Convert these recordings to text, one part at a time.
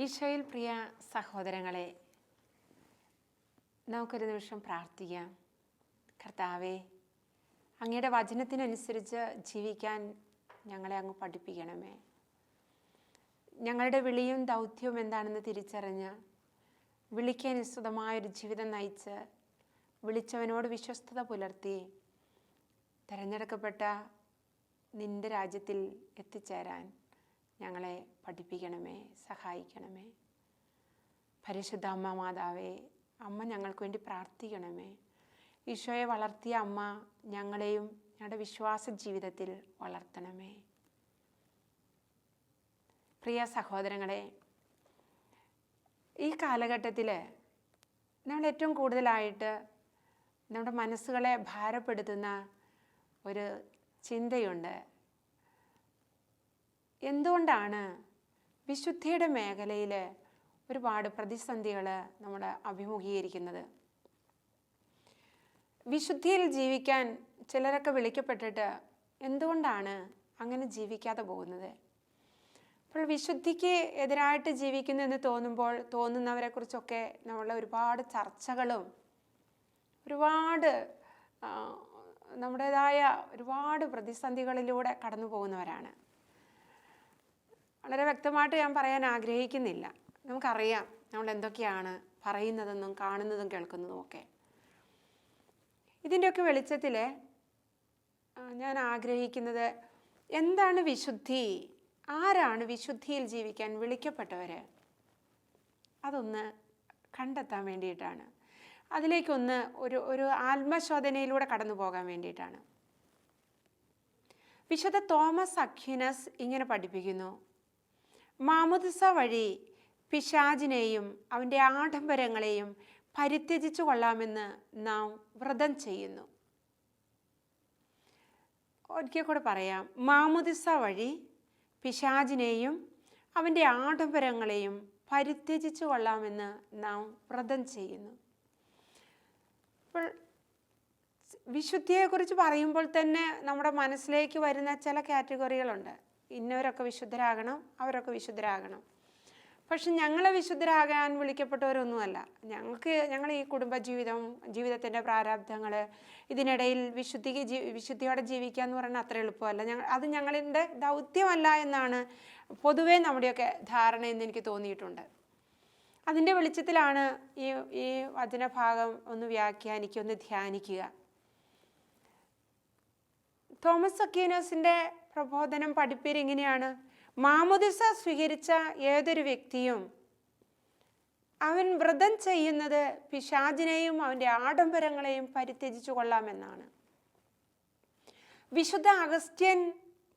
ഈശോയിൽ പ്രിയ സഹോദരങ്ങളെ നമുക്കൊരു നിമിഷം പ്രാർത്ഥിക്കാം. കർത്താവേ അങ്ങയുടെ വചനത്തിനനുസരിച്ച് ജീവിക്കാൻ ഞങ്ങളെ അങ്ങ് പഠിപ്പിക്കണമേ. ഞങ്ങളുടെ വിളിയും ദൗത്യവും എന്താണെന്ന് തിരിച്ചറിഞ്ഞ് വിളിക്കനുസൃതമായൊരു ജീവിതം നയിച്ച് വിളിച്ചവനോട് വിശ്വസ്തത പുലർത്തി തിരഞ്ഞെടുക്കപ്പെട്ട നിന്റെ രാജ്യത്തിൽ എത്തിച്ചേരാൻ ഞങ്ങളെ പഠിപ്പിക്കണമേ സഹായിക്കണമേ. പരിശുദ്ധ അമ്മ മാതാവേ അമ്മ ഞങ്ങൾക്ക് വേണ്ടി പ്രാർത്ഥിക്കണമേ. ഈശോയെ വളർത്തിയ അമ്മ ഞങ്ങളെയും ഞങ്ങളുടെ വിശ്വാസ ജീവിതത്തിൽ വളർത്തണമേ. പ്രിയ സഹോദരങ്ങളെ ഈ കാലഘട്ടത്തിൽ നമ്മൾ ഏറ്റവും കൂടുതലായിട്ട് നമ്മുടെ മനസ്സുകളെ ഭാരപ്പെടുത്തുന്ന ഒരു ചിന്തയുണ്ട്. എന്തുകൊണ്ടാണ് വിശുദ്ധിയുടെ മേഖലയിൽ ഒരുപാട് പ്രതിസന്ധികൾ നമ്മൾ അഭിമുഖീകരിക്കുന്നത്? വിശുദ്ധിയിൽ ജീവിക്കാൻ ചിലരൊക്കെ വിളിക്കപ്പെട്ടിട്ട് എന്തുകൊണ്ടാണ് അങ്ങനെ ജീവിക്കാതെ പോകുന്നത്? അപ്പോൾ വിശുദ്ധിക്ക് എതിരായിട്ട് ജീവിക്കുന്നു എന്ന് തോന്നുമ്പോൾ തോന്നുന്നവരെക്കുറിച്ചൊക്കെ നമ്മൾ ഒരുപാട് ചർച്ചകളും ഒരുപാട് നമ്മുടേതായ ഒരുപാട് പ്രതിസന്ധികളിലൂടെ കടന്നു പോകുന്നവരാണ്. വളരെ വ്യക്തമായിട്ട് ഞാൻ പറയാൻ ആഗ്രഹിക്കുന്നില്ല. നമുക്കറിയാം നമ്മൾ എന്തൊക്കെയാണ് പറയുന്നതെന്നും കാണുന്നതും കേൾക്കുന്നതും ഒക്കെ. ഇതിന്റെയൊക്കെ വെളിച്ചത്തിൽ ഞാൻ ആഗ്രഹിക്കുന്നത് എന്താണ് വിശുദ്ധി? ആരാണ് വിശുദ്ധിയിൽ ജീവിക്കാൻ വിളിക്കപ്പെട്ടവർ അതൊന്ന് കണ്ടെത്താൻ വേണ്ടിയിട്ടാണ്. അതിലേക്കൊന്ന് ഒരു ഒരു ആത്മശോധനയിലൂടെ കടന്നു പോകാൻ വേണ്ടിയിട്ടാണ്. വിശുദ്ധ തോമസ് അക്യുനസ് ഇങ്ങനെ പഠിപ്പിക്കുന്നു. മാമുദിസ വഴി പിശാജിനെയും അവന്റെ ആഡംബരങ്ങളെയും പരിത്യജിച്ചു കൊള്ളാമെന്ന് നാം വ്രതം ചെയ്യുന്നു. ഒരിക്കൽ കൂടെ പറയാം. മാമുദിസ വഴി പിശാജിനെയും അവന്റെ ആഡംബരങ്ങളെയും പരിത്യജിച്ചു കൊള്ളാമെന്ന് നാം വ്രതം ചെയ്യുന്നു. അപ്പോൾ വിശുദ്ധിയെക്കുറിച്ച് പറയുമ്പോൾ തന്നെ നമ്മുടെ മനസ്സിലേക്ക് വരുന്ന ചില കാറ്റഗറികളുണ്ട്. ഇന്നവരൊക്കെ വിശുദ്ധരാകണം അവരൊക്കെ വിശുദ്ധരാകണം. പക്ഷെ ഞങ്ങളെ വിശുദ്ധരാകാൻ വിളിക്കപ്പെട്ടവരൊന്നുമല്ല. ഞങ്ങൾക്ക് ഞങ്ങൾ ഈ കുടുംബജീവിതം ജീവിതത്തിന്റെ പ്രാരാബ്ദങ്ങൾ ഇതിനിടയിൽ വിശുദ്ധിക്ക് ജീ വിശുദ്ധിയോടെ ജീവിക്കുക എന്ന് പറയുന്നത് അത്ര എളുപ്പമല്ല. ഞങ്ങൾ അത് ഞങ്ങളുടെ ദൗത്യമല്ല എന്നാണ് പൊതുവേ നമ്മുടെയൊക്കെ ധാരണ എന്ന് എനിക്ക് തോന്നിയിട്ടുണ്ട്. അതിന്റെ വെളിച്ചത്തിലാണ് ഈ ഈ വചനഭാഗം ഒന്ന് വ്യാഖ്യാനിക്കുക ഒന്ന് ധ്യാനിക്കുക. തോമസ് അക്യൂനോസിന്റെ പ്രബോധനം പഠിപ്പേർ എങ്ങനെയാണ് മാമുദിസ സ്വീകരിച്ച ഏതൊരു വ്യക്തിയും അവൻ വ്രതം ചെയ്യുന്നത് പിശാചിനെയും അവന്റെ ആഡംബരങ്ങളെയും പരിത്യജിച്ചു കൊള്ളാമെന്നാണ്. വിശുദ്ധ അഗസ്ത്യൻ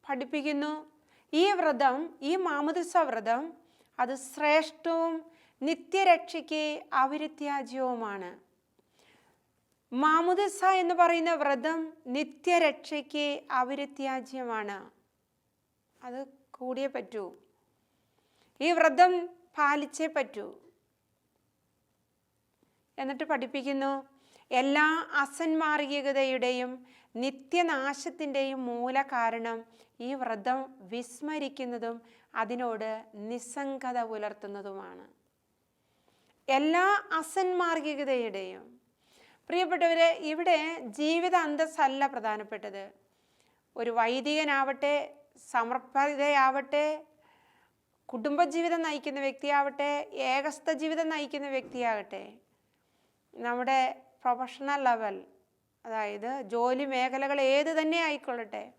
പഠിപ്പിക്കുന്നു ഈ വ്രതം ഈ മാമുദിസ വ്രതം അത് ശ്രേഷ്ഠവും നിത്യരക്ഷയ്ക്ക് അവിരുത്യാജ്യവുമാണ്. മാമുദിസ എന്ന് പറയുന്ന വ്രതം നിത്യരക്ഷയ്ക്ക് അവിരുത്യാജ്യമാണ്. അത് കൂടിയേ പറ്റൂ. ഈ വ്രതം പാലിച്ചേ പറ്റൂ. എന്നിട്ട് പഠിപ്പിക്കുന്നു എല്ലാ അസന്മാർഗികതയുടെയും നിത്യനാശത്തിന്റെയും മൂല കാരണം ഈ വ്രതം വിസ്മരിക്കുന്നതും അതിനോട് നിസ്സംഗത പുലർത്തുന്നതുമാണ്. എല്ലാ അസന്മാർഗികതയുടെയും. പ്രിയപ്പെട്ടവരെ ഇവിടെ ജീവിത അന്തസ്സല്ല പ്രധാനപ്പെട്ടത്. ഒരു വൈദികനാവട്ടെ സമർപ്പിതയാവട്ടെ കുടുംബജീവിതം നയിക്കുന്ന വ്യക്തിയാവട്ടെ ഏകസ്ഥ ജീവിതം നയിക്കുന്ന വ്യക്തിയാകട്ടെ നമ്മുടെ പ്രൊഫഷണൽ ലെവൽ അതായത് ജോലി മേഖലകൾ ഏത് തന്നെ ആയിക്കൊള്ളട്ടെ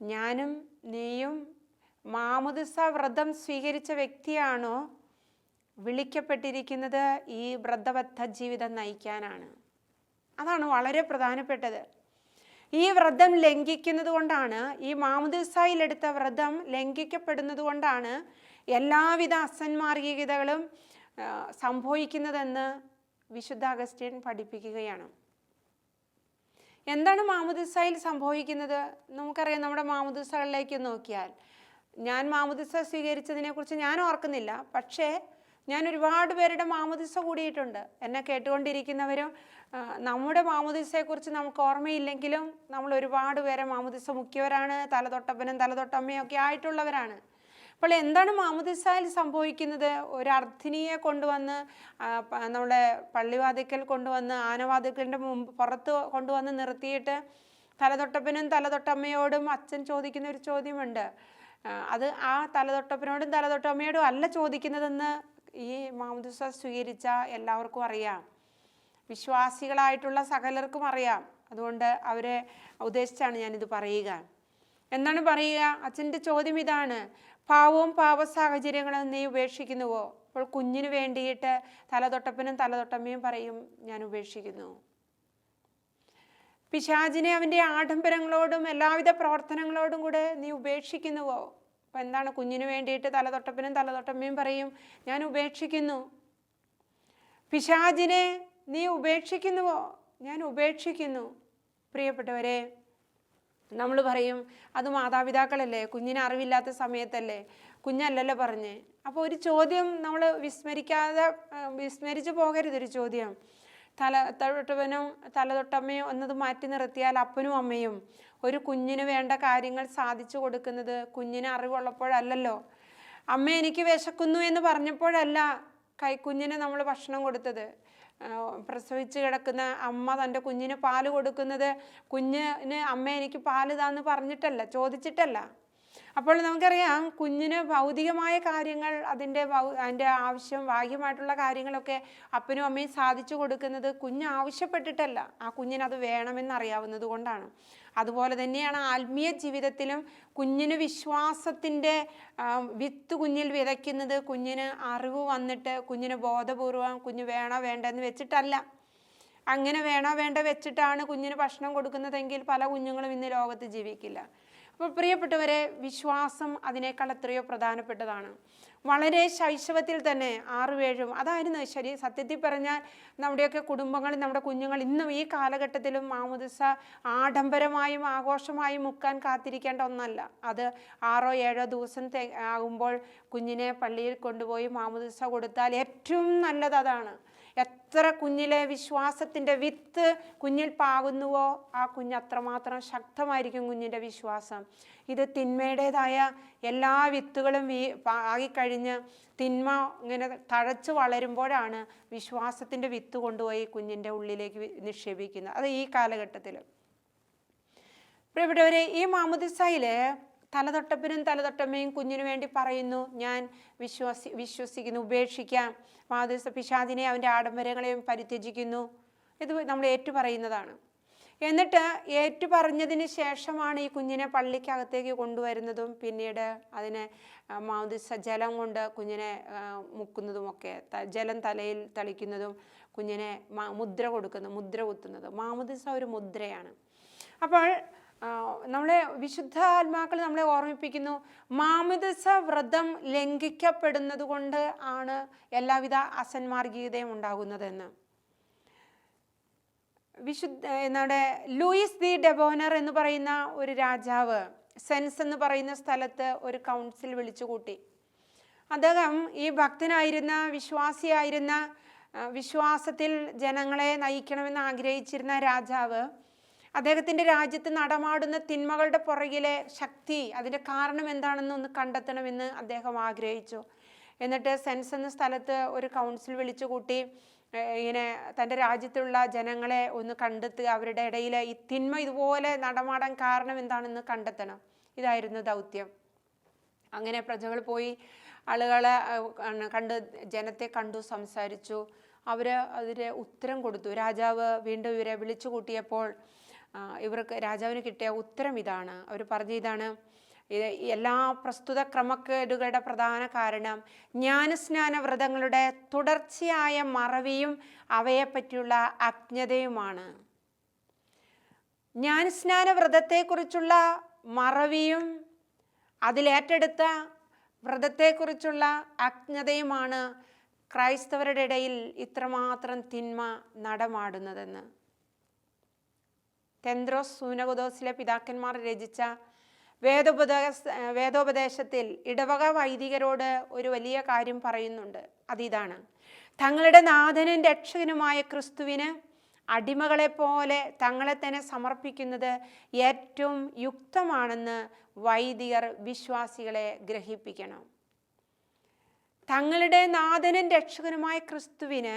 ഞാനും നീയും മാമുദിസ വ്രതം സ്വീകരിച്ച വ്യക്തിയാണോ വിളിക്കപ്പെട്ടിരിക്കുന്നത് ഈ വ്രതബദ്ധ ജീവിതം നയിക്കാനാണ്. അതാണ് വളരെ പ്രധാനപ്പെട്ടത്. ഈ വ്രതം ലംഘിക്കുന്നത് കൊണ്ടാണ് ഈ മാമുദിസായിലെടുത്ത വ്രതം ലംഘിക്കപ്പെടുന്നത് കൊണ്ടാണ് എല്ലാവിധ അസന്മാർഗികതകളും സംഭവിക്കുന്നതെന്ന് വിശുദ്ധ അഗസ്റ്റ്യൻ പഠിപ്പിക്കുകയാണ്. എന്താണ് മാമുദിസയിൽ സംഭവിക്കുന്നത്? നമുക്കറിയാം നമ്മുടെ മാമുദിസകളിലേക്ക് നോക്കിയാൽ. ഞാൻ മാമുദിസ സ്വീകരിച്ചതിനെക്കുറിച്ച് ഞാൻ ഓർക്കുന്നില്ല. പക്ഷേ ഞാൻ ഒരുപാട് പേരുടെ മാമുദിസ കൂടിയിട്ടുണ്ട്. എന്നെ കേട്ടുകൊണ്ടിരിക്കുന്നവരും നമ്മുടെ മാമുദിസയെക്കുറിച്ച് നമുക്ക് ഓർമ്മയില്ലെങ്കിലും നമ്മൾ ഒരുപാട് പേരെ മാമുദിസ മുഖ്യവരാണ് തലതൊട്ടപ്പനും തലതൊട്ടമ്മയും ഒക്കെ ആയിട്ടുള്ളവരാണ്. അപ്പോൾ എന്താണ് മാമുദിസയിൽ സംഭവിക്കുന്നത്? ഒരു അർത്ഥിനിയെ കൊണ്ടുവന്ന് നമ്മുടെ പള്ളിവാതിക്കൽ കൊണ്ടുവന്ന് ആനവാതിക്കലിന്റെ മുമ്പ് പുറത്ത് കൊണ്ടുവന്ന് നിർത്തിയിട്ട് തലതൊട്ടപ്പനും തലതൊട്ടമ്മയോടും അച്ഛൻ ചോദിക്കുന്ന ഒരു ചോദ്യമുണ്ട് അത് ആ തലതൊട്ടപ്പനോടും തലതൊട്ടമ്മയോടും അല്ല ചോദിക്കുന്നതെന്ന് ഈ മാമുദിസ സ്വീകരിച്ച എല്ലാവർക്കും അറിയാം. വിശ്വാസികളായിട്ടുള്ള സകലർക്കും അറിയാം. അതുകൊണ്ട് അവരെ ഉദ്ദേശിച്ചാണ് ഞാനിത് പറയുക. എന്താണ് പറയുക? അച്ഛന്റെ ചോദ്യം ഇതാണ്. പാവവും പാവ സാഹചര്യങ്ങളും നീ ഉപേക്ഷിക്കുന്നുവോ? അപ്പോൾ കുഞ്ഞിന് വേണ്ടിയിട്ട് തലതൊട്ടപ്പനും തലതൊട്ടമ്മയും പറയും ഞാൻ ഉപേക്ഷിക്കുന്നു. പിശാചിനെ അവന്റെ ആഡംബരങ്ങളോടും എല്ലാവിധ പ്രവർത്തനങ്ങളോടും കൂടെ നീ ഉപേക്ഷിക്കുന്നുവോ? അപ്പം എന്താണ് കുഞ്ഞിന് വേണ്ടിയിട്ട് തലതൊട്ടപ്പനും തലതൊട്ടമ്മയും പറയും ഞാൻ ഉപേക്ഷിക്കുന്നു. പിശാചിനെ നീ ഉപേക്ഷിക്കുന്നുവോ? ഞാൻ ഉപേക്ഷിക്കുന്നു. പ്രിയപ്പെട്ടവരെ നമ്മൾ പറയും അത് മാതാപിതാക്കളല്ലേ? കുഞ്ഞിന് അറിവില്ലാത്ത സമയത്തല്ലേ? കുഞ്ഞല്ലല്ലോ പറഞ്ഞ്. അപ്പോൾ ഒരു ചോദ്യം നമ്മൾ വിസ്മരിക്കാതെ വിസ്മരിച്ചു പോകരുത് ഒരു ചോദ്യം. തല തൊട്ടവനും തലതൊട്ടമ്മയും എന്നത് മാറ്റി നിർത്തിയാൽ അപ്പനും അമ്മയും ഒരു കുഞ്ഞിന് വേണ്ട കാര്യങ്ങൾ സാധിച്ചു കൊടുക്കുന്നത് കുഞ്ഞിന് അറിവുള്ളപ്പോഴല്ലല്ലോ. അമ്മ എനിക്ക് വിശക്കുന്നു എന്ന് പറഞ്ഞപ്പോഴല്ല കൈക്കുഞ്ഞിന് നമ്മൾ ഭക്ഷണം കൊടുത്തത്. പ്രസവിച്ച് കിടക്കുന്ന അമ്മ തന്റെ കുഞ്ഞിന് പാൽ കൊടുക്കുന്നത്. കുഞ്ഞിന് അമ്മ എനിക്ക് പാൽ താന്ന് പറഞ്ഞിട്ടല്ല ചോദിച്ചിട്ടല്ല. അപ്പോൾ നമുക്കറിയാം കുഞ്ഞിന് ഭൗതികമായ കാര്യങ്ങൾ അതിന്റെ അതിന്റെ ആവശ്യം ബാഹ്യമായിട്ടുള്ള കാര്യങ്ങളൊക്കെ അപ്പനും അമ്മയും സാധിച്ചു കൊടുക്കുന്നത് കുഞ്ഞ് ആവശ്യപ്പെട്ടിട്ടല്ല. ആ കുഞ്ഞിന് അത് വേണമെന്ന് അറിയാവുന്നത് കൊണ്ടാണ്. അതുപോലെ തന്നെയാണ് ആത്മീയ ജീവിതത്തിലും കുഞ്ഞിന് വിശ്വാസത്തിന്റെ വിത്ത് കുഞ്ഞിൽ വിതയ്ക്കുന്നത് കുഞ്ഞിന് അറിവ് വന്നിട്ട് കുഞ്ഞിന് ബോധപൂർവം കുഞ്ഞ് വേണോ വേണ്ടെന്ന് വെച്ചിട്ടല്ല. അങ്ങനെ വേണോ വേണ്ട വെച്ചിട്ടാണ് കുഞ്ഞിന് ഭക്ഷണം കൊടുക്കുന്നതെങ്കിൽ പല കുഞ്ഞുങ്ങളും ഇന്ന് ലോകത്ത് ജീവിക്കില്ല. അപ്പോൾ പ്രിയപ്പെട്ടവരെ വിശ്വാസം അതിനേക്കാൾ എത്രയോ പ്രധാനപ്പെട്ടതാണ്. വളരെ ശൈശവത്തിൽ തന്നെ ആറുവേഴും അതായിരുന്നു ശരി സത്യത്തിൽ പറഞ്ഞാൽ നമ്മുടെയൊക്കെ കുടുംബങ്ങളിൽ നമ്മുടെ കുഞ്ഞുങ്ങൾ ഇന്നും ഈ കാലഘട്ടത്തിലും മാമുദിസ ആഡംബരമായും ആഘോഷമായും മുക്കാൻ കാത്തിരിക്കേണ്ട ഒന്നല്ല. അത് ആറോ ഏഴോ ദിവസം ആകുമ്പോൾ കുഞ്ഞിനെ പള്ളിയിൽ കൊണ്ടുപോയി മാമുദിസ കൊടുത്താൽ ഏറ്റവും നല്ലത് അതാണ്. എത്ര കുഞ്ഞിലെ വിശ്വാസത്തിന്റെ വിത്ത് കുഞ്ഞിൽ പാകുന്നുവോ ആ കുഞ്ഞ് അത്രമാത്രം ശക്തമായിരിക്കും കുഞ്ഞിന്റെ വിശ്വാസം. ഇത് തിന്മയുടേതായ എല്ലാ വിത്തുകളും വീ പാകിക്കഴിഞ്ഞ് തിന്മ ഇങ്ങനെ തഴച്ചു വളരുമ്പോഴാണ് വിശ്വാസത്തിന്റെ വിത്ത് കൊണ്ടുപോയി കുഞ്ഞിന്റെ ഉള്ളിലേക്ക് നിക്ഷേപിക്കുന്നത്. അത് ഈ കാലഘട്ടത്തിൽ. ഇവിടെ പ്രിയപ്പെട്ടവരെ ഈ മാമുദിസയിൽ തലതൊട്ടപ്പനും തലതൊട്ടമ്മയും കുഞ്ഞിനു വേണ്ടി പറയുന്നു ഞാൻ വിശ്വാസി വിശ്വസിക്കുന്നു ഉപേക്ഷിക്കാം. മാതൃസ പിശാദിനെ അവന്റെ ആഡംബരങ്ങളെയും പരിത്യജിക്കുന്നു. ഇത് നമ്മൾ ഏറ്റുപറയുന്നതാണ്. എന്നിട്ട് ഏറ്റു പറഞ്ഞതിന് ശേഷമാണ് ഈ കുഞ്ഞിനെ പള്ളിക്കകത്തേക്ക് കൊണ്ടുവരുന്നതും പിന്നീട് അതിനെ മാതൃസ ജലം കൊണ്ട് കുഞ്ഞിനെ മുക്കുന്നതും മുക്കുന്നതുമൊക്കെ ജലം തലയിൽ തളിക്കുന്നതും കുഞ്ഞിനെ മുദ്ര കൊടുക്കുന്നു മുദ്ര കുത്തുന്നത്. മാമുദിസ ഒരു മുദ്രയാണ്. അപ്പോൾ നമ്മളെ വിശുദ്ധ ആത്മാക്കൾ നമ്മളെ ഓർമ്മിപ്പിക്കുന്നു. മാമിതസ വ്രതം ലംഘിക്കപ്പെടുന്നത് കൊണ്ട് ആണ് എല്ലാവിധ അസന്മാർഗീയതയും ഉണ്ടാകുന്നതെന്ന്. വിശുദ്ധ നമ്മുടെ ലൂയിസ് ദി ഡെബോനർ എന്ന് പറയുന്ന ഒരു രാജാവ് സെൻസ് എന്ന് പറയുന്ന സ്ഥലത്ത് ഒരു കൗൺസിൽ വിളിച്ചുകൂട്ടി. അദ്ദേഹം ഈ ഭക്തനായിരുന്ന വിശ്വാസിയായിരുന്ന വിശ്വാസത്തിൽ ജനങ്ങളെ നയിക്കണമെന്ന് ആഗ്രഹിച്ചിരുന്ന രാജാവ് അദ്ദേഹത്തിന്റെ രാജ്യത്ത് നടമാടുന്ന തിന്മകളുടെ പുറകിലെ ശക്തി അതിന്റെ കാരണം എന്താണെന്ന് ഒന്ന് കണ്ടെത്തണമെന്ന് അദ്ദേഹം ആഗ്രഹിച്ചു. എന്നിട്ട് സെൻസ് എന്ന സ്ഥലത്ത് ഒരു കൗൺസിൽ വിളിച്ചു കൂട്ടി ഏഹ് ഇങ്ങനെ തന്റെ രാജ്യത്തുള്ള ജനങ്ങളെ ഒന്ന് കണ്ടെത്തുക അവരുടെ ഇടയിൽ ഈ തിന്മ ഇതുപോലെ നടമാടാൻ കാരണം എന്താണെന്ന് കണ്ടെത്തണം. ഇതായിരുന്നു ദൗത്യം. അങ്ങനെ പ്രജകൾ പോയി ആളുകളെ കണ്ട് ജനത്തെ കണ്ടു സംസാരിച്ചു. അവർ അതിന് ഉത്തരം കൊടുത്തു. രാജാവ് വീണ്ടും ഇവരെ വിളിച്ചു കൂട്ടിയപ്പോൾ ഇവർക്ക് രാജാവിന് കിട്ടിയ ഉത്തരം ഇതാണ്. അവർ പറഞ്ഞ ഇതാണ് ഇത് എല്ലാ പ്രസ്തുത ക്രമക്കേടുകളുടെ പ്രധാന കാരണം ജ്ഞാനസ്നാന വ്രതങ്ങളുടെ തുടർച്ചയായ മറവിയും അവയെപ്പറ്റിയുള്ള അജ്ഞതയുമാണ്. ജ്ഞാനസ്നാന വ്രതത്തെക്കുറിച്ചുള്ള മറവിയും അതിലേറ്റെടുത്ത വ്രതത്തെക്കുറിച്ചുള്ള അജ്ഞതയുമാണ് ക്രൈസ്തവരുടെ ഇടയിൽ ഇത്രമാത്രം തിന്മ നടമാടുന്നതെന്ന്. തെന്ത്രോസ് സൂനകുദോസിലെ പിതാക്കന്മാർ രചിച്ച വേദോപദേശ വേദോപദേശത്തിൽ ഇടവക വൈദികരോട് ഒരു വലിയ കാര്യം പറയുന്നുണ്ട്. അതിതാണ് തങ്ങളുടെ നാഥനും രക്ഷകനുമായ ക്രിസ്തുവിന് അടിമകളെപ്പോലെ തങ്ങളെ തന്നെ സമർപ്പിക്കുന്നത് ഏറ്റവും യുക്തമാണെന്ന് വൈദികർ വിശ്വാസികളെ ഗ്രഹിപ്പിക്കണം. തങ്ങളുടെ നാഥനും രക്ഷകനുമായ ക്രിസ്തുവിന്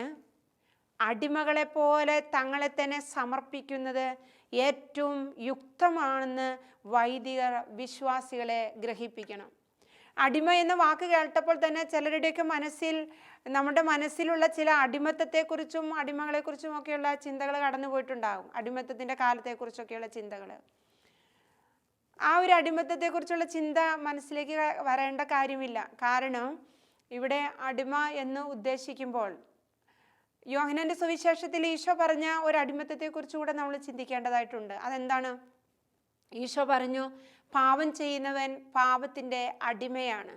അടിമകളെപ്പോലെ തങ്ങളെ തന്നെ സമർപ്പിക്കുന്നത് ഏറ്റവും യുക്തമാണെന്ന് വൈദികർ വിശ്വാസികളെ ഗ്രഹിപ്പിക്കണം. അടിമ എന്ന വാക്ക് കേട്ടപ്പോൾ തന്നെ ചിലരുടെയൊക്കെ മനസ്സിൽ നമ്മുടെ മനസ്സിലുള്ള ചില അടിമത്തത്തെക്കുറിച്ചും അടിമകളെക്കുറിച്ചും ഒക്കെയുള്ള ചിന്തകൾ കടന്നു പോയിട്ടുണ്ടാകും. അടിമത്തത്തിന്റെ കാലത്തെക്കുറിച്ചൊക്കെയുള്ള ചിന്തകൾ ആ ഒരു അടിമത്തത്തെക്കുറിച്ചുള്ള ചിന്ത മനസ്സിലേക്ക് വരേണ്ട കാര്യമില്ല. കാരണം ഇവിടെ അടിമ എന്ന് ഉദ്ദേശിക്കുമ്പോൾ യോഹനന്റെ സുവിശേഷത്തിൽ ഈശോ പറഞ്ഞ ഒരു അടിമത്തത്തെക്കുറിച്ച് കൂടെ നമ്മൾ ചിന്തിക്കേണ്ടതായിട്ടുണ്ട്. അതെന്താണ്? ഈശോ പറഞ്ഞു പാപം ചെയ്യുന്നവൻ പാപത്തിന്റെ അടിമയാണ്.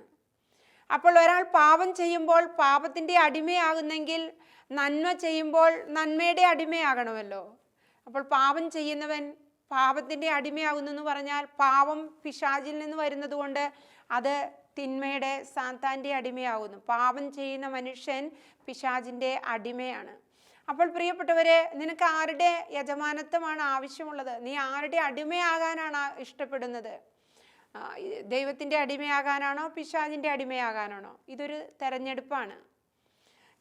അപ്പോൾ ഒരാൾ പാപം ചെയ്യുമ്പോൾ പാപത്തിന്റെ അടിമയാകുന്നെങ്കിൽ നന്മ ചെയ്യുമ്പോൾ നന്മയുടെ അടിമയാകണമല്ലോ. അപ്പോൾ പാപം ചെയ്യുന്നവൻ പാപത്തിന്റെ അടിമയാകുന്നു എന്ന് പറഞ്ഞാൽ പാപം പിശാചിൽ നിന്ന് വരുന്നത് കൊണ്ട് അത് തിന്മയുടെ സാത്താന്റെ അടിമയാകുന്നു പാപം ചെയ്യുന്ന മനുഷ്യൻ പിശാജിന്റെ അടിമയാണ്. അപ്പോൾ പ്രിയപ്പെട്ടവരെ നിനക്ക് ആരുടെ യജമാനത്വമാണ് ആവശ്യമുള്ളത്? നീ ആരുടെ അടിമയാകാനാണ് ഇഷ്ടപ്പെടുന്നത്? ദൈവത്തിന്റെ അടിമയാകാനാണോ പിശാജിന്റെ അടിമയാകാനാണോ? ഇതൊരു തെരഞ്ഞെടുപ്പാണ്.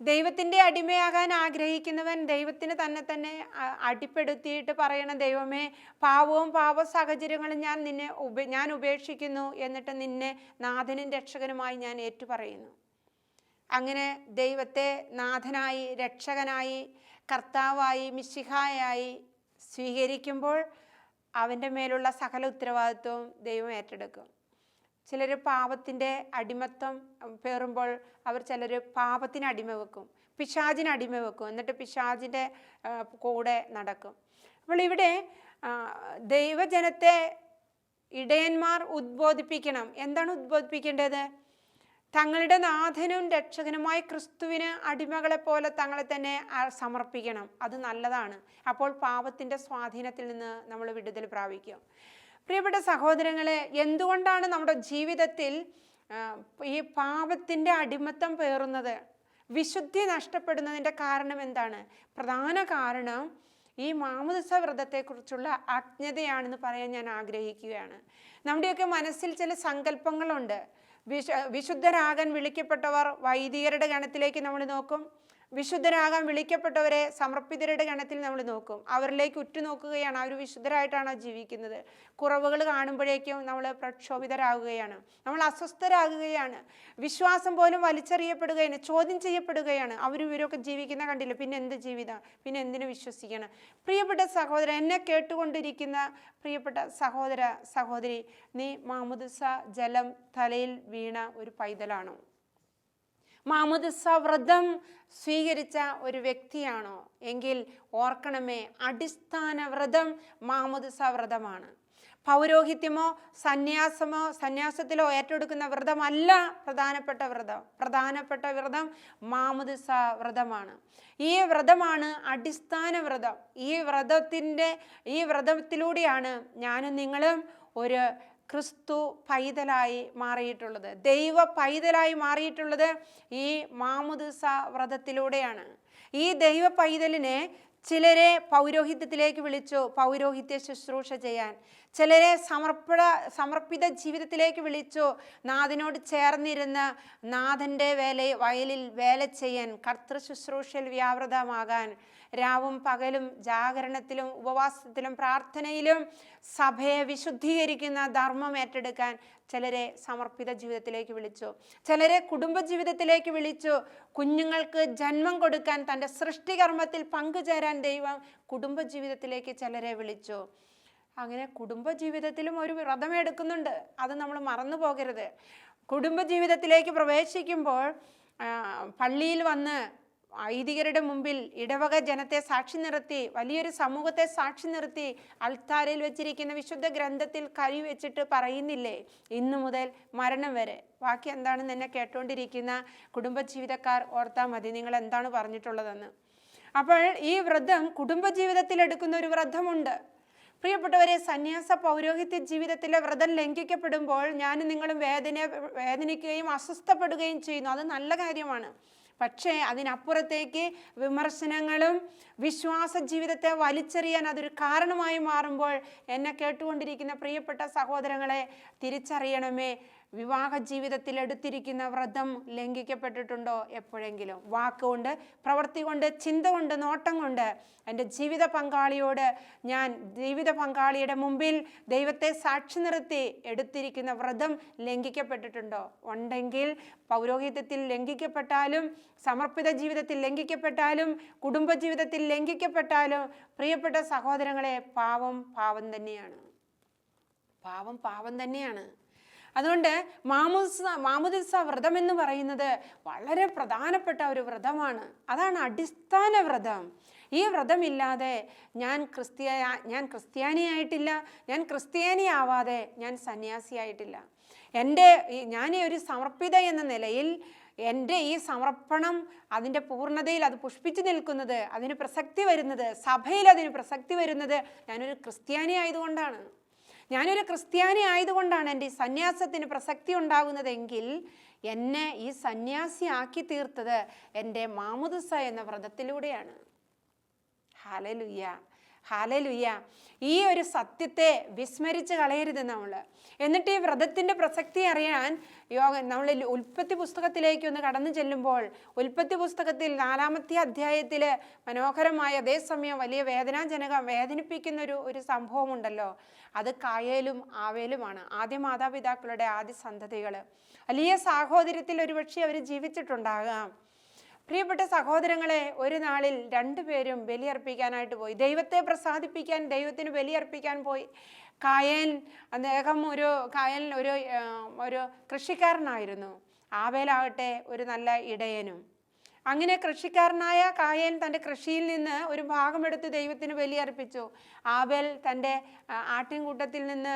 ദൈവത്തിന്റെ അടിമയാകാൻ ആഗ്രഹിക്കുന്നവൻ ദൈവത്തിന് തന്നെ തന്നെ അടിപ്പെടുത്തിയിട്ട് പറയണം ദൈവമേ പാവവും പാവ സാഹചര്യങ്ങളും ഞാൻ നിന്നെ ഉപ ഞാൻ ഉപേക്ഷിക്കുന്നു എന്നിട്ട് നിന്നെ നാഥനും രക്ഷകനുമായി ഞാൻ ഏറ്റുപറയുന്നു. അങ്ങനെ ദൈവത്തെ നാഥനായി രക്ഷകനായി കർത്താവായി മിശിഹായായി സ്വീകരിക്കുമ്പോൾ അവന്റെ മേലുള്ള സകല ഉത്തരവാദിത്വവും ദൈവം ഏറ്റെടുക്കും. ചിലർ പാപത്തിന്റെ അടിമത്വം പേറുമ്പോൾ അവർ ചിലർ പാപത്തിന് അടിമ വെക്കും പിശാചിന് അടിമ വെക്കും എന്നിട്ട് പിശാചിന്റെ കൂടെ നടക്കും. അപ്പോൾ ഇവിടെ ദൈവജനത്തെ ഇടയന്മാർ ഉദ്ബോധിപ്പിക്കണം. എന്താണ് ഉദ്ബോധിപ്പിക്കേണ്ടത്? തങ്ങളുടെ നാഥനും രക്ഷകനുമായ ക്രിസ്തുവിന് അടിമകളെ പോലെ തങ്ങളെ തന്നെ സമർപ്പിക്കണം. അത് നല്ലതാണ്. അപ്പോൾ പാപത്തിന്റെ സ്വാധീനത്തിൽ നിന്ന് നമ്മൾ വിടുതൽ പ്രാപിക്കും. പ്രിയപ്പെട്ട സഹോദരങ്ങളെ എന്തുകൊണ്ടാണ് നമ്മുടെ ജീവിതത്തിൽ ഈ പാപത്തിന്റെ അടിമത്തം പേറുന്നത്? വിശുദ്ധി നഷ്ടപ്പെടുന്നതിന്റെ കാരണം എന്താണ്? പ്രധാന കാരണം ഈ മാമുദിസ വ്രതത്തെക്കുറിച്ചുള്ള അജ്ഞതയാണെന്ന് പറയാൻ ഞാൻ ആഗ്രഹിക്കുകയാണ്. നമ്മുടെയൊക്കെ മനസ്സിൽ ചില സങ്കല്പങ്ങളുണ്ട്. വിശു വിശുദ്ധരാകാൻ വിളിക്കപ്പെട്ടവർ വൈദികരുടെ ഗണത്തിലേക്ക് നമ്മൾ നോക്കും. വിശുദ്ധരാകാൻ വിളിക്കപ്പെട്ടവരെ സമർപ്പിതരുടെ ഗണത്തിൽ നമ്മൾ നോക്കും. അവരിലേക്ക് ഉറ്റുനോക്കുകയാണ്. അവർ വിശുദ്ധരായിട്ടാണ് ജീവിക്കുന്നത്. കുറവുകൾ കാണുമ്പോഴേക്കും നമ്മൾ പ്രക്ഷോഭിതരാകുകയാണ്. നമ്മൾ അസ്വസ്ഥരാകുകയാണ്. വിശ്വാസം പോലും വലിച്ചെറിയപ്പെടുകയാണ്. ചോദ്യം ചെയ്യപ്പെടുകയാണ്. അവരും ഇവരൊക്കെ ജീവിക്കുന്ന കണ്ടില്ല? പിന്നെ എന്ത് ജീവിതം? പിന്നെ എന്തിനു വിശ്വസിക്കണം? പ്രിയപ്പെട്ട സഹോദരൻ എന്നെ കേട്ടുകൊണ്ടിരിക്കുന്ന പ്രിയപ്പെട്ട സഹോദര സഹോദരി നീ മാമുദിസ ജലം തലയിൽ വീണ ഒരു പൈതലാണോ? മാമുദിസ വ്രതം സ്വീകരിച്ച ഒരു വ്യക്തിയാണോ? എങ്കിൽ ഓർക്കണമേ അടിസ്ഥാന വ്രതം മാമുദിസ വ്രതമാണ് പൗരോഹിത്യമോ സന്യാസമോ സന്യാസത്തിലോ ഏറ്റെടുക്കുന്ന വ്രതമല്ല പ്രധാനപ്പെട്ട വ്രതം. പ്രധാനപ്പെട്ട വ്രതം മാമുദിസ വ്രതമാണ് ഈ വ്രതമാണ് അടിസ്ഥാന വ്രതം ഈ വ്രതത്തിന്റെ ഈ വ്രതത്തിലൂടെയാണ് ഞാനും നിങ്ങളും ഒരു ക്രിസ്തു പൈതലായി മാറിയിട്ടുള്ളത്. ദൈവ പൈതലായി മാറിയിട്ടുള്ളത് ഈ മാമുദിസ വ്രതത്തിലൂടെയാണ്. ഈ ദൈവ പൈതലിനെ ചിലരെ പൗരോഹിത്യത്തിലേക്ക് വിളിച്ചു പൗരോഹിത്യ ശുശ്രൂഷ ചെയ്യാൻ. ചിലരെ സമർപ്പണ സമർപ്പിത ജീവിതത്തിലേക്ക് വിളിച്ചു നാഥനോട് ചേർന്നിരുന്ന് നാഥന്റെ വേല വയലിൽ വേല ചെയ്യാൻ കർത്തൃ ശുശ്രൂഷയിൽ വ്യാപൃതമാകാൻ. രാവും പകലും ജാഗരണത്തിലും ഉപവാസത്തിലും പ്രാർത്ഥനയിലും സഭയെ വിശുദ്ധീകരിക്കുന്ന ധർമ്മം ഏറ്റെടുക്കാൻ ചിലരെ സമർപ്പിത ജീവിതത്തിലേക്ക് വിളിച്ചു. ചിലരെ കുടുംബ ജീവിതത്തിലേക്ക് വിളിച്ചു. കുഞ്ഞുങ്ങൾക്ക് ജന്മം കൊടുക്കാൻ തന്റെ സൃഷ്ടികർമ്മത്തിൽ പങ്കുചേരാൻ ദൈവം കുടുംബ ജീവിതത്തിലേക്ക് ചിലരെ വിളിച്ചു. അങ്ങനെ കുടുംബ ജീവിതത്തിലും ഒരു വ്രതം എടുക്കുന്നുണ്ട്. അത് നമ്മൾ മറന്നു പോകരുത്. കുടുംബ ജീവിതത്തിലേക്ക് പ്രവേശിക്കുമ്പോൾ പള്ളിയിൽ വന്ന് വൈദികരുടെ മുമ്പിൽ ഇടവക ജനത്തെ സാക്ഷി നിർത്തി വലിയൊരു സമൂഹത്തെ സാക്ഷി നിർത്തി അൾത്താരയിൽ വെച്ചിരിക്കുന്ന വിശുദ്ധ ഗ്രന്ഥത്തിൽ കരി വെച്ചിട്ട് പറയുന്നില്ലേ? ഇന്നു മുതൽ മരണം വരെ. ബാക്കി എന്താണെന്ന് എന്നെ കേട്ടുകൊണ്ടിരിക്കുന്ന കുടുംബജീവിതക്കാർ ഓർത്താൽ മതി നിങ്ങൾ എന്താണ് പറഞ്ഞിട്ടുള്ളതെന്ന്. അപ്പോൾ ഈ വ്രതം കുടുംബജീവിതത്തിൽ എടുക്കുന്ന ഒരു വ്രതമുണ്ട്. പ്രിയപ്പെട്ടവരെ സന്യാസ പൗരോഹിത്യ ജീവിതത്തിലെ വ്രതം ലംഘിക്കപ്പെടുമ്പോൾ ഞാൻ നിങ്ങളും വേദന വേദനിക്കുകയും അസ്വസ്ഥപ്പെടുകയും ചെയ്യുന്നു. അത് നല്ല കാര്യമാണ്. പക്ഷേ അതിനപ്പുറത്തേക്ക് വിമർശനങ്ങളും വിശ്വാസ ജീവിതത്തെ വലിച്ചെറിയാൻ അതൊരു കാരണമായി മാറുമ്പോൾ എന്നെ കേട്ടുകൊണ്ടിരിക്കുന്ന പ്രിയപ്പെട്ട സഹോദരങ്ങളെ തിരിച്ചറിയണമേ. വിവാഹ ജീവിതത്തിൽ എടുത്തിരിക്കുന്ന വ്രതം ലംഘിക്കപ്പെട്ടിട്ടുണ്ടോ എപ്പോഴെങ്കിലും? വാക്കുകൊണ്ട് പ്രവൃത്തി കൊണ്ട് ചിന്ത കൊണ്ട് നോട്ടം കൊണ്ട് എന്റെ ജീവിത പങ്കാളിയോട് ഞാൻ ജീവിത പങ്കാളിയുടെ മുമ്പിൽ ദൈവത്തെ സാക്ഷി നിർത്തി എടുത്തിരിക്കുന്ന വ്രതം ലംഘിക്കപ്പെട്ടിട്ടുണ്ടോ? ഉണ്ടെങ്കിൽ പൗരോഹിത്യത്തിൽ ലംഘിക്കപ്പെട്ടാലും സമർപ്പിത ജീവിതത്തിൽ ലംഘിക്കപ്പെട്ടാലും കുടുംബജീവിതത്തിൽ ലംഘിക്കപ്പെട്ടാലും പ്രിയപ്പെട്ട സഹോദരങ്ങളെ പാവം പാവം തന്നെയാണ്. പാവം പാവം തന്നെയാണ്. അതുകൊണ്ട് മാമുസ മാമുദിസ വ്രതം എന്ന് പറയുന്നത് വളരെ പ്രധാനപ്പെട്ട ഒരു വ്രതമാണ്. അതാണ് അടിസ്ഥാന വ്രതം. ഈ വ്രതമില്ലാതെ ഞാൻ ക്രിസ്ത്യ ഞാൻ ക്രിസ്ത്യാനിയായിട്ടില്ല ഞാൻ ക്രിസ്ത്യാനിയാവാതെ ഞാൻ സന്യാസിയായിട്ടില്ല. എന്റെ ഞാൻ ഒരു സമർപ്പിത എന്ന നിലയിൽ എന്റെ ഈ സമർപ്പണം അതിന്റെ പൂർണതയിൽ അത് പുഷ്പിച്ചു നിൽക്കുന്നത് അതിന് പ്രസക്തി വരുന്നത് സഭയിൽ അതിന് പ്രസക്തി വരുന്നത് ഞാനൊരു ക്രിസ്ത്യാനി ആയതുകൊണ്ടാണ് ഞാനൊരു ക്രിസ്ത്യാനി ആയതുകൊണ്ടാണ് എന്റെ ഈ സന്യാസത്തിന് പ്രസക്തി ഉണ്ടാകുന്നതെങ്കിൽ എന്നെ ഈ സന്യാസി ആക്കി തീർത്തത് എന്റെ മാമുദസ എന്ന വ്രതത്തിലൂടെയാണ്. ഹാലലുയ്യ. ഹാലലുയ്യ. ഈ ഒരു സത്യത്തെ വിസ്മരിച്ച് കളയരുത് നമ്മൾ എന്നിട്ട് ഈ വ്രതത്തിന്റെ പ്രസക്തി അറിയാൻ യോഗ നമ്മൾ ഉൽപ്പത്തി പുസ്തകത്തിലേക്ക് ഒന്ന് കടന്നു ചെല്ലുമ്പോൾ ഉൽപ്പത്തി പുസ്തകത്തിൽ നാലാമത്തെ അധ്യായത്തിൽ മനോഹരമായ അതേസമയം വലിയ വേദനാജനകം വേദനിപ്പിക്കുന്ന ഒരു ഒരു സംഭവമുണ്ടല്ലോ. അത് കായേലും ആവേലുമാണ്. ആദ്യ മാതാപിതാക്കളുടെ ആദ്യ സന്തതികൾ വലിയ സാഹോദര്യത്തിൽ ഒരുപക്ഷെ അവർ ജീവിച്ചിട്ടുണ്ടാകാം. പ്രിയപ്പെട്ട സഹോദരങ്ങളെ ഒരു നാളിൽ രണ്ടുപേരും ബലിയർപ്പിക്കാനായിട്ട് പോയി. ദൈവത്തെ പ്രസാദിപ്പിക്കാൻ ദൈവത്തിന് ബലിയർപ്പിക്കാൻ പോയി. കായൻ അദ്ദേഹം ഒരു കായൻ ഒരു ഒരു കൃഷിക്കാരനായിരുന്നു. ആവേലാകട്ടെ ഒരു നല്ല ഇടയനും. അങ്ങനെ കൃഷിക്കാരനായ കായൻ തന്റെ കൃഷിയിൽ നിന്ന് ഒരു ഭാഗമെടുത്ത് ദൈവത്തിന് ബലിയർപ്പിച്ചു ആബേൽ തന്റെ ആട്ടിൻകൂട്ടത്തിൽ നിന്ന്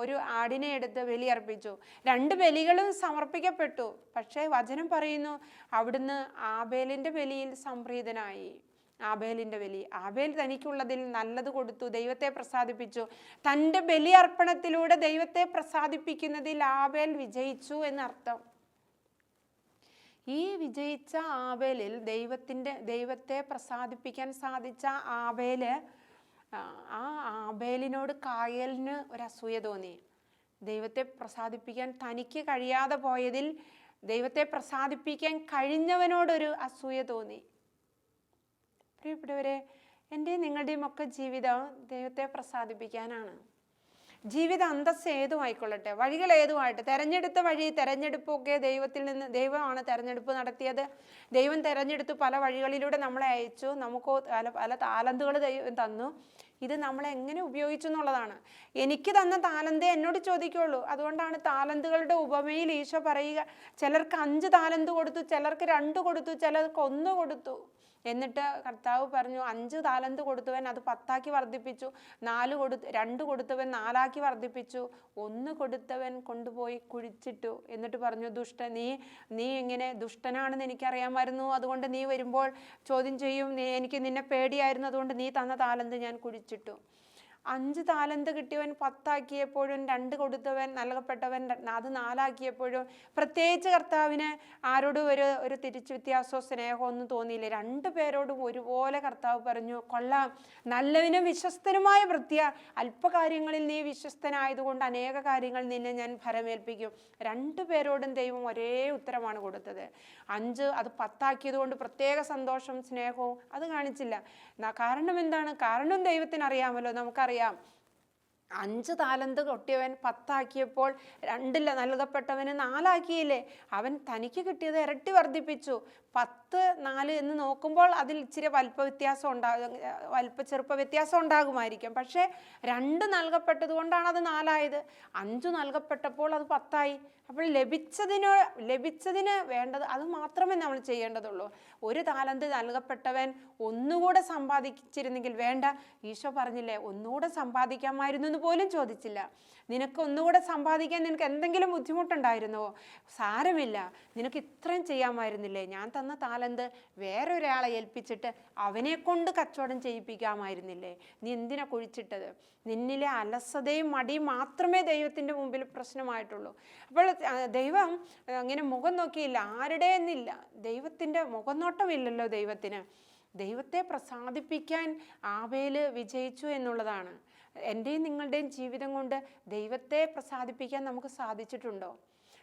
ഒരു ആടിനെ എടുത്ത് ബലിയർപ്പിച്ചു രണ്ട് ബലികളും സമർപ്പിക്കപ്പെട്ടു. പക്ഷേ വചനം പറയുന്നു അവിടുന്ന് ആബേലിന്റെ ബലിയിൽ സംപ്രീതനായി. ആബേലിന്റെ ബലി. ആബേൽ തനിക്കുള്ളതിൽ നല്ലത് കൊടുത്തു ദൈവത്തെ പ്രസാദിപ്പിച്ചു. തന്റെ ബലി അർപ്പണത്തിലൂടെ ദൈവത്തെ പ്രസാദിപ്പിക്കുന്നതിൽ ആബേൽ വിജയിച്ചു എന്നർത്ഥം. ഈ വിജയിച്ച ആവേലിൽ ദൈവത്തിന്റെ ദൈവത്തെ പ്രസാദിപ്പിക്കാൻ സാധിച്ച ആവേൽ ആ, ആവേലിനോട് കായലിന് ഒരു അസൂയ തോന്നി. ദൈവത്തെ പ്രസാദിപ്പിക്കാൻ തനിക്ക് കഴിയാതെ പോയതിൽ ദൈവത്തെ പ്രസാദിപ്പിക്കാൻ കഴിഞ്ഞവനോടൊരു അസൂയ തോന്നി. പ്രിയപ്പെട്ടവരെ എന്റെയും നിങ്ങളുടെയും ഒക്കെ ജീവിതം ദൈവത്തെ പ്രസാദിപ്പിക്കാനാണ്. ജീവിത അന്തസ് ഏതും ആയിക്കൊള്ളട്ടെ വഴികൾ ഏതുമായിട്ട്? തെരഞ്ഞെടുത്ത വഴി തെരഞ്ഞെടുപ്പൊക്കെ ദൈവത്തിൽ നിന്ന് ദൈവമാണ് തെരഞ്ഞെടുപ്പ് നടത്തിയത്. ദൈവം തെരഞ്ഞെടുത്ത് പല വഴികളിലൂടെ നമ്മളെ അയച്ചു. നമുക്ക് പല പല താലന്തുകൾ ദൈവം തന്നു. ഇത് നമ്മളെ എങ്ങനെ ഉപയോഗിച്ചു എന്നുള്ളതാണ്. എനിക്ക് തന്ന താലന്തേ എന്നോട് ചോദിക്കുള്ളൂ. അതുകൊണ്ടാണ് താലന്തുകളുടെ ഉപമയിൽ ഈശോ പറയുക ചിലർക്ക് അഞ്ച് താലന്ത് കൊടുത്തു ചിലർക്ക് രണ്ട് കൊടുത്തു ചിലർക്ക് ഒന്ന് കൊടുത്തു. എന്നിട്ട് കർത്താവ് പറഞ്ഞു അഞ്ച് താലന്ത് കൊടുത്തവൻ അത് പത്താക്കി വർദ്ധിപ്പിച്ചു നാല് കൊടുത്ത് രണ്ട് കൊടുത്തവൻ നാലാക്കി വർദ്ധിപ്പിച്ചു ഒന്ന് കൊടുത്തവൻ കൊണ്ടുപോയി കുഴിച്ചിട്ടു. എന്നിട്ട് പറഞ്ഞു ദുഷ്ട നീ നീ ഇങ്ങനെ ദുഷ്ടനാണെന്ന് എനിക്കറിയാമായിരുന്നു അതുകൊണ്ട് നീ വരുമ്പോൾ ചോദ്യം ചെയ്യും എനിക്ക് നിന്നെ പേടിയായിരുന്നു അതുകൊണ്ട് നീ തന്ന താലന്ത് ഞാൻ കുഴിച്ചിട്ടു. അഞ്ച് താലന്ത് കിട്ടിയവൻ പത്താക്കിയപ്പോഴും രണ്ട് കൊടുത്തവൻ നൽകപ്പെട്ടവൻ അത് നാലാക്കിയപ്പോഴും പ്രത്യേകിച്ച് കർത്താവിന് ആരോടും ഒരു ഒരു തിരിച്ചു വ്യത്യാസമോ സ്നേഹമോ ഒന്നും തോന്നിയില്ല. രണ്ടു പേരോടും ഒരുപോലെ കർത്താവ് പറഞ്ഞു കൊള്ളാം. നല്ലവനും വിശ്വസ്തനുമായ വൃത്തിയ. അല്പകാര്യങ്ങളിൽ നീ വിശ്വസ്തനായതുകൊണ്ട് അനേക കാര്യങ്ങൾ നിന്നെ ഞാൻ ഫലമേൽപ്പിക്കും രണ്ടു പേരോടും ദൈവം ഒരേ ഉത്തരമാണ് കൊടുത്തത്. അഞ്ച് അത് പത്താക്കിയത് കൊണ്ട് പ്രത്യേക സന്തോഷം സ്നേഹവും അത് കാണിച്ചില്ല. കാരണം എന്താണ്? കാരണം ദൈവത്തിന് അറിയാമല്ലോ നമുക്കറിയാം. അഞ്ച് താലന്ത് കൊട്ടിയവൻ പത്താക്കിയപ്പോൾ രണ്ടില്ല നൽകപ്പെട്ടവന് നാലാക്കിയില്ലേ? അവൻ തനിക്ക് കിട്ടിയത് ഇരട്ടി വർദ്ധിപ്പിച്ചു. പത്ത് നാല് എന്ന് നോക്കുമ്പോൾ അതിൽ ഇച്ചിരി വലിപ്പ വ്യത്യാസം ഉണ്ടാകും വലിപ്പ ചെറുപ്പ വ്യത്യാസം ഉണ്ടാകുമായിരിക്കും. പക്ഷേ രണ്ട് നൽകപ്പെട്ടത് കൊണ്ടാണ് അത് നാലായത്. അഞ്ചു നൽകപ്പെട്ടപ്പോൾ അത് പത്തായി. അപ്പോൾ ലഭിച്ചതിനോ ലഭിച്ചതിന് വേണ്ടത് അത് മാത്രമേ നമ്മൾ ചെയ്യേണ്ടതുള്ളൂ. ഒരു താലന്ത് നൽകപ്പെട്ടവൻ ഒന്നുകൂടെ സമ്പാദിച്ചിരുന്നെങ്കിൽ വേണ്ട. ഈശോ പറഞ്ഞില്ലേ ഒന്നുകൂടെ സമ്പാദിക്കാമായിരുന്നു എന്ന് പോലും ചോദിച്ചില്ല. നിനക്ക് ഒന്നുകൂടെ സമ്പാദിക്കാൻ നിനക്ക് എന്തെങ്കിലും ബുദ്ധിമുട്ടുണ്ടായിരുന്നോ? സാരമില്ല. നിനക്ക് ഇത്രയും ചെയ്യാമായിരുന്നില്ലേ? ഞാൻ തന്ന താലന്ത് വേറൊരാളെ ഏൽപ്പിച്ചിട്ട് അവനെ കൊണ്ട് കച്ചവടം ചെയ്യിപ്പിക്കാമായിരുന്നില്ലേ? നീ എന്തിനാ കുഴിച്ചിട്ടത്? നിന്നിലെ അലസതയും മടിയും മാത്രമേ ദൈവത്തിന്റെ മുമ്പിൽ പ്രശ്നമായിട്ടുള്ളൂ. അപ്പോൾ ദൈവം അങ്ങനെ മുഖം നോക്കിയില്ല. ആരുടെ എന്നില്ല ദൈവത്തിന്റെ മുഖനോട്ടമില്ലല്ലോ ദൈവത്തിന്. ദൈവത്തെ പ്രസാദിപ്പിക്കാൻ ആവേൽ വിജയിച്ചു എന്നുള്ളതാണ്. എന്റെയും നിങ്ങളുടെയും ജീവിതം കൊണ്ട് ദൈവത്തെ പ്രസാദിപ്പിക്കാൻ നമുക്ക് സാധിച്ചിട്ടുണ്ടോ?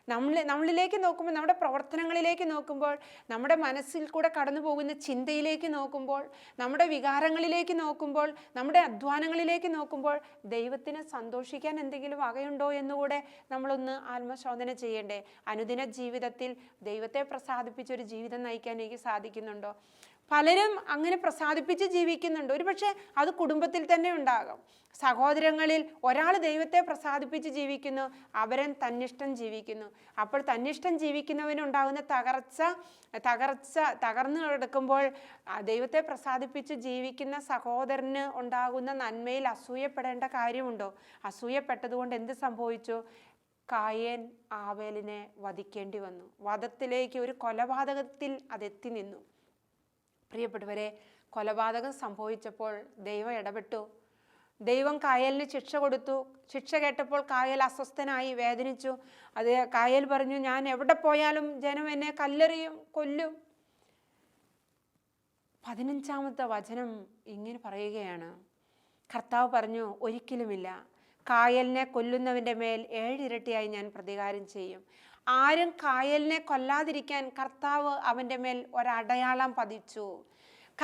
നമ്മൾ നമ്മളിലേക്ക് നോക്കുമ്പോൾ നമ്മുടെ പ്രവർത്തനങ്ങളിലേക്ക് നോക്കുമ്പോൾ നമ്മുടെ മനസ്സിൽ കൂടെ കടന്നു പോകുന്ന ചിന്തയിലേക്ക് നോക്കുമ്പോൾ നമ്മുടെ വികാരങ്ങളിലേക്ക് നോക്കുമ്പോൾ നമ്മുടെ അധ്വാനങ്ങളിലേക്ക് നോക്കുമ്പോൾ ദൈവത്തിന് സന്തോഷിക്കാൻ എന്തെങ്കിലും വകയുണ്ടോ എന്നുകൂടെ നമ്മളൊന്ന് ആത്മശോധന ചെയ്യേണ്ടേ? അനുദിന ജീവിതത്തിൽ ദൈവത്തെ പ്രസാദിപ്പിച്ചൊരു ജീവിതം നയിക്കാൻ എനിക്ക് സാധിക്കുന്നുണ്ടോ? പലരും അങ്ങനെ പ്രസാദിപ്പിച്ച് ജീവിക്കുന്നുണ്ട്. ഒരുപക്ഷെ അത് കുടുംബത്തിൽ തന്നെ ഉണ്ടാകും. സഹോദരങ്ങളിൽ ഒരാൾ ദൈവത്തെ പ്രസാദിപ്പിച്ച് ജീവിക്കുന്നു അവരൻ തന്നിഷ്ടം ജീവിക്കുന്നു. അപ്പോൾ തന്നിഷ്ടം ജീവിക്കുന്നവനുണ്ടാകുന്ന തകർച്ച തകർച്ച തകർന്നു കിടക്കുമ്പോൾ ദൈവത്തെ പ്രസാദിപ്പിച്ച് ജീവിക്കുന്ന സഹോദരന് ഉണ്ടാകുന്ന നന്മയിൽ അസൂയപ്പെടേണ്ട കാര്യമുണ്ടോ? അസൂയപ്പെട്ടതുകൊണ്ട് എന്ത് സംഭവിച്ചു? കായൻ ആവേലിനെ വധിക്കേണ്ടി വന്നു. വധത്തിലേക്ക് ഒരു കൊലപാതകത്തിൽ അതെത്തി നിന്നു. പ്രിയപ്പെട്ടവരെ കൊലപാതകം സംഭവിച്ചപ്പോൾ ദൈവം ഇടപെട്ടു. ദൈവം കായലിന് ശിക്ഷ കൊടുത്തു. ശിക്ഷ കേട്ടപ്പോൾ കായൽ അസ്വസ്ഥനായി വേദനിച്ചു. അത് കായൽ പറഞ്ഞു ഞാൻ എവിടെ പോയാലും ജനം എന്നെ കല്ലെറിയും കൊല്ലും. പതിനഞ്ചാമത്തെ വചനം ഇങ്ങനെ പറയുകയാണ്. കർത്താവ് പറഞ്ഞു ഒരിക്കലുമില്ല. കായലിനെ കൊല്ലുന്നവന്റെ മേൽ ഏഴിരട്ടിയായി ഞാൻ പ്രതികാരം ചെയ്യും. ആരും കായലിനെ കൊല്ലാതിരിക്കാൻ കർത്താവ് അവന്റെ മേൽ ഒരടയാളം പതിച്ചു.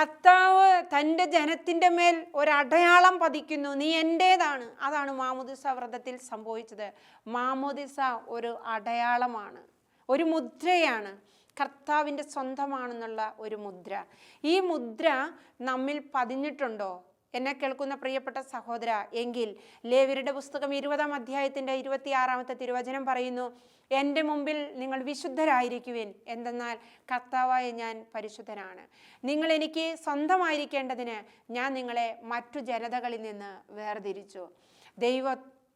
കർത്താവ് തന്റെ ജനത്തിന്റെ മേൽ ഒരടയാളം പതിക്കുന്നു. നീ എന്റേതാണ്. അതാണ് മാമുദിസ വ്രതത്തിൽ സംഭവിച്ചത്. മാമുദിസ ഒരു അടയാളമാണ്. ഒരു മുദ്രയാണ്. കർത്താവിന്റെ സ്വന്തമാണെന്നുള്ള ഒരു മുദ്ര. ഈ മുദ്ര നമ്മിൽ പതിഞ്ഞിട്ടുണ്ടോ? എന്നെ കേൾക്കുന്ന പ്രിയപ്പെട്ട സഹോദര എങ്കിൽ ലേവ്യരുടെ പുസ്തകം ഇരുപതാം അധ്യായത്തിന്റെ ഇരുപത്തിയാറാമത്തെ തിരുവചനം പറയുന്നു എന്റെ മുമ്പിൽ നിങ്ങൾ വിശുദ്ധരായിരിക്കുവിൻ. എന്തെന്നാൽ കർത്താവായ ഞാൻ പരിശുദ്ധനാണ്. നിങ്ങൾ എനിക്ക് സ്വന്തമായിരിക്കേണ്ടതിന് ഞാൻ നിങ്ങളെ മറ്റു ജനതകളിൽ നിന്ന് വേർതിരിച്ചു. ദൈവ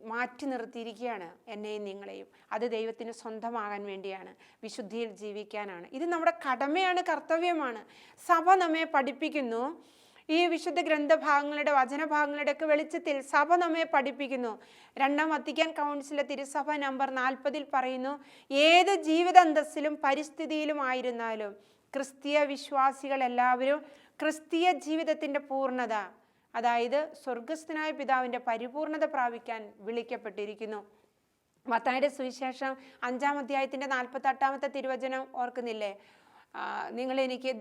മാറ്റി നിർത്തിയിരിക്കുകയാണ് എന്നെയും നിങ്ങളെയും. അത് ദൈവത്തിന് സ്വന്തമാകാൻ വേണ്ടിയാണ് വിശുദ്ധിയിൽ ജീവിക്കാനാണ്. ഇത് നമ്മുടെ കടമയാണ് കർത്തവ്യമാണ്. സഭ നമ്മെ പഠിപ്പിക്കുന്നു. ഈ വിശുദ്ധ ഗ്രന്ഥഭാഗങ്ങളുടെ വചനഭാഗങ്ങളുടെ ഒക്കെ വെളിച്ചത്തിൽ സഭ നമ്മെ പഠിപ്പിക്കുന്നു. രണ്ടാം വത്തിക്കാൻ കൗൺസിലെ തിരുസഭ നമ്പർ നാൽപ്പതിൽ പറയുന്നു ഏത് ജീവിതന്തസ്സിലും പരിസ്ഥിതിയിലും ആയിരുന്നാലും ക്രിസ്തീയ വിശ്വാസികൾ എല്ലാവരും ക്രിസ്തീയ ജീവിതത്തിന്റെ പൂർണത അതായത് സ്വർഗസ്ഥനായ പിതാവിന്റെ പരിപൂർണത പ്രാപിക്കാൻ വിളിക്കപ്പെട്ടിരിക്കുന്നു. മത്തായുടെ സുവിശേഷം അഞ്ചാം അധ്യായത്തിന്റെ നാൽപ്പത്തെട്ടാമത്തെ തിരുവചനം ഓർക്കുന്നില്ലേ? നിങ്ങൾ എനിക്ക്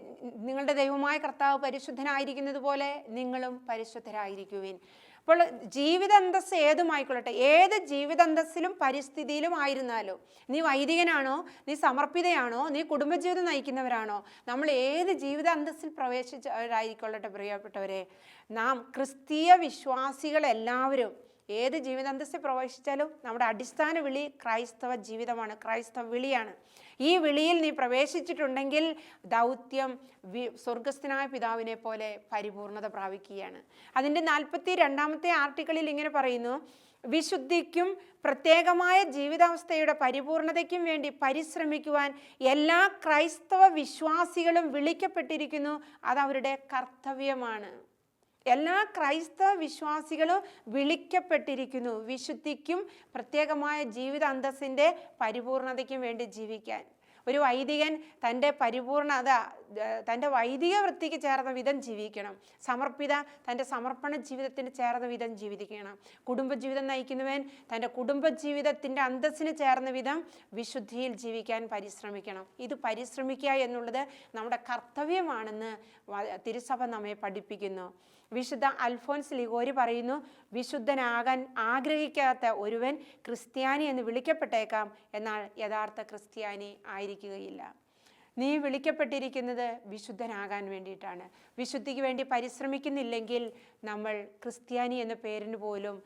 നിങ്ങളുടെ ദൈവമായ കർത്താവ് പരിശുദ്ധനായിരിക്കുന്നത് പോലെ നിങ്ങളും പരിശുദ്ധരായിരിക്കുവിൻ. അപ്പോൾ ജീവിതാന്തസ് ഏതുമായിക്കൊള്ളട്ടെ? ഏത് ജീവിതന്തസ്സിലും പരിസ്ഥിതിയിലും ആയിരുന്നാലും നീ വൈദികനാണോ നീ സമർപ്പിതയാണോ നീ കുടുംബജീവിതം നയിക്കുന്നവരാണോ നമ്മൾ ഏത് ജീവിതാന്തസ്സിൽ പ്രവേശിച്ചവരായിക്കൊള്ളട്ടെ പ്രിയപ്പെട്ടവരെ? നാം ക്രിസ്തീയ വിശ്വാസികളെല്ലാവരും ഏത് ജീവിതാന്തസ്സിൽ പ്രവേശിച്ചാലും നമ്മുടെ അടിസ്ഥാന വിളി ക്രൈസ്തവ ജീവിതമാണ് ക്രൈസ്തവ വിളിയാണ്. ഈ വിളിയിൽ നീ പ്രവേശിച്ചിട്ടുണ്ടെങ്കിൽ ദൗത്യം സ്വർഗസ്ഥനായ പിതാവിനെ പോലെ പരിപൂർണത പ്രാപിക്കുകയാണ്. അതിന്റെ നാൽപ്പത്തി രണ്ടാമത്തെ ആർട്ടിക്കിളിൽ ഇങ്ങനെ പറയുന്നു വിശുദ്ധിക്കും പ്രത്യേകമായ ജീവിതാവസ്ഥയുടെ പരിപൂർണതയ്ക്കും വേണ്ടി പരിശ്രമിക്കുവാൻ എല്ലാ ക്രൈസ്തവ വിശ്വാസികളും വിളിക്കപ്പെട്ടിരിക്കുന്നു അതവരുടെ കർത്തവ്യമാണ്. എല്ലാ ക്രൈസ്തവ വിശ്വാസികളും വിളിക്കപ്പെട്ടിരിക്കുന്നു. വിശുദ്ധിക്കും പ്രത്യേകമായ ജീവിത അന്തസ്സിന്റെ പരിപൂർണതയ്ക്കും വേണ്ടി ജീവിക്കാൻ. ഒരു വൈദികൻ തന്റെ പരിപൂർണത തന്റെ വൈദിക വൃത്തിക്ക് ചേർന്ന വിധം ജീവിക്കണം. സമർപ്പിത തന്റെ സമർപ്പണ ജീവിതത്തിന് ചേർന്ന വിധം ജീവിക്കണം. കുടുംബജീവിതം നയിക്കുന്നവൻ തന്റെ കുടുംബജീവിതത്തിന്റെ അന്തസ്സിന് ചേർന്ന വിധം വിശുദ്ധിയിൽ ജീവിക്കാൻ പരിശ്രമിക്കണം. ഇത് പരിശ്രമിക്കുക എന്നുള്ളത് നമ്മുടെ കർത്തവ്യമാണെന്ന് തിരുസഭ നമ്മെ പഠിപ്പിക്കുന്നു. വിശുദ്ധ അൽഫോൻസ് ലിഗോരി പറയുന്നു വിശുദ്ധനാകാൻ ആഗ്രഹിക്കാത്ത ഒരുവൻ ക്രിസ്ത്യാനി എന്ന് വിളിക്കപ്പെട്ടേക്കാം. എന്നാൽ യഥാർത്ഥ ക്രിസ്ത്യാനി ആയിരിക്കുകയില്ല നീ വിളിക്കപ്പെട്ടിരിക്കുന്നത് വിശുദ്ധനാകാൻ വേണ്ടിയിട്ടാണ്. വിശുദ്ധിക്ക് വേണ്ടി പരിശ്രമിക്കുന്നില്ലെങ്കിൽ നമ്മൾ ക്രിസ്ത്യാനി എന്ന പേരിന് പോലും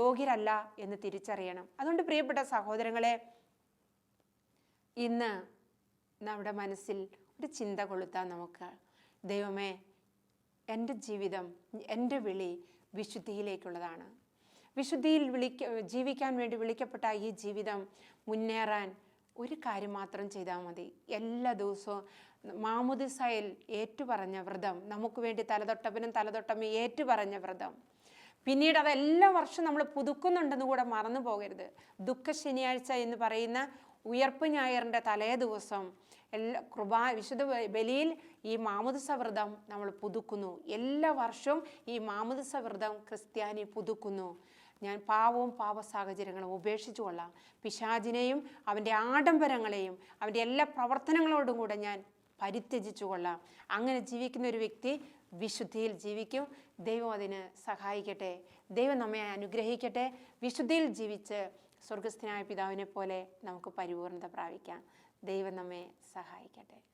യോഗ്യരല്ല എന്ന് തിരിച്ചറിയണം. അതുകൊണ്ട് പ്രിയപ്പെട്ട സഹോദരങ്ങളെ ഇന്ന് നമ്മുടെ മനസ്സിൽ ഒരു ചിന്ത കൊളുത്താൻ നമുക്ക് ദൈവമേ എന്റെ ജീവിതം എന്റെ വിളി വിശുദ്ധിയിലേക്കുള്ളതാണ്. വിശുദ്ധിയിൽ വിളിക്ക ജീവിക്കാൻ വേണ്ടി വിളിക്കപ്പെട്ട ഈ ജീവിതം മുന്നേറാൻ ഒരു കാര്യം മാത്രം ചെയ്താൽ മതി. എല്ലാ ദിവസവും മാമുദിസയിൽ ഏറ്റുപറഞ്ഞ വ്രതം നമുക്ക് വേണ്ടി തലതൊട്ടപ്പനും തലതൊട്ടമ്മയും ഏറ്റുപറഞ്ഞ വ്രതം. പിന്നീട് അത് എല്ലാ വർഷവും നമ്മൾ പുതുക്കുന്നുണ്ടെന്ന് കൂടെ മറന്നു പോകരുത്. ദുഃഖ ശനിയാഴ്ച എന്ന് പറയുന്ന ഉയർപ്പ് ഞായറിന്റെ തലേ ദിവസം എല്ലാ കൃപാ വിശുദ്ധ ബലിയിൽ ഈ മാമുദിസ വ്രതം നമ്മൾ പുതുക്കുന്നു. എല്ലാ വർഷവും ഈ മാമുദിസ വ്രതം ക്രിസ്ത്യാനി പുതുക്കുന്നു. ഞാൻ പാവവും പാവ സാഹചര്യങ്ങളും ഉപേക്ഷിച്ചു കൊള്ളാം പിശാചിനെയും അവന്റെ ആഡംബരങ്ങളെയും അവന്റെ എല്ലാ പ്രവർത്തനങ്ങളോടും കൂടെ ഞാൻ പരിത്യജിച്ചു കൊള്ളാം അങ്ങനെ ജീവിക്കുന്ന ഒരു വ്യക്തി വിശുദ്ധിയിൽ ജീവിക്കും. ദൈവം അതിന് സഹായിക്കട്ടെ. ദൈവം നമ്മെ അനുഗ്രഹിക്കട്ടെ. വിശുദ്ധിയിൽ ജീവിച്ച് സ്വർഗസ്ഥനായ പിതാവിനെ പോലെ നമുക്ക് പരിപൂർണത പ്രാപിക്കാം. ദൈവം നമ്മെ സഹായിക്കട്ടെ.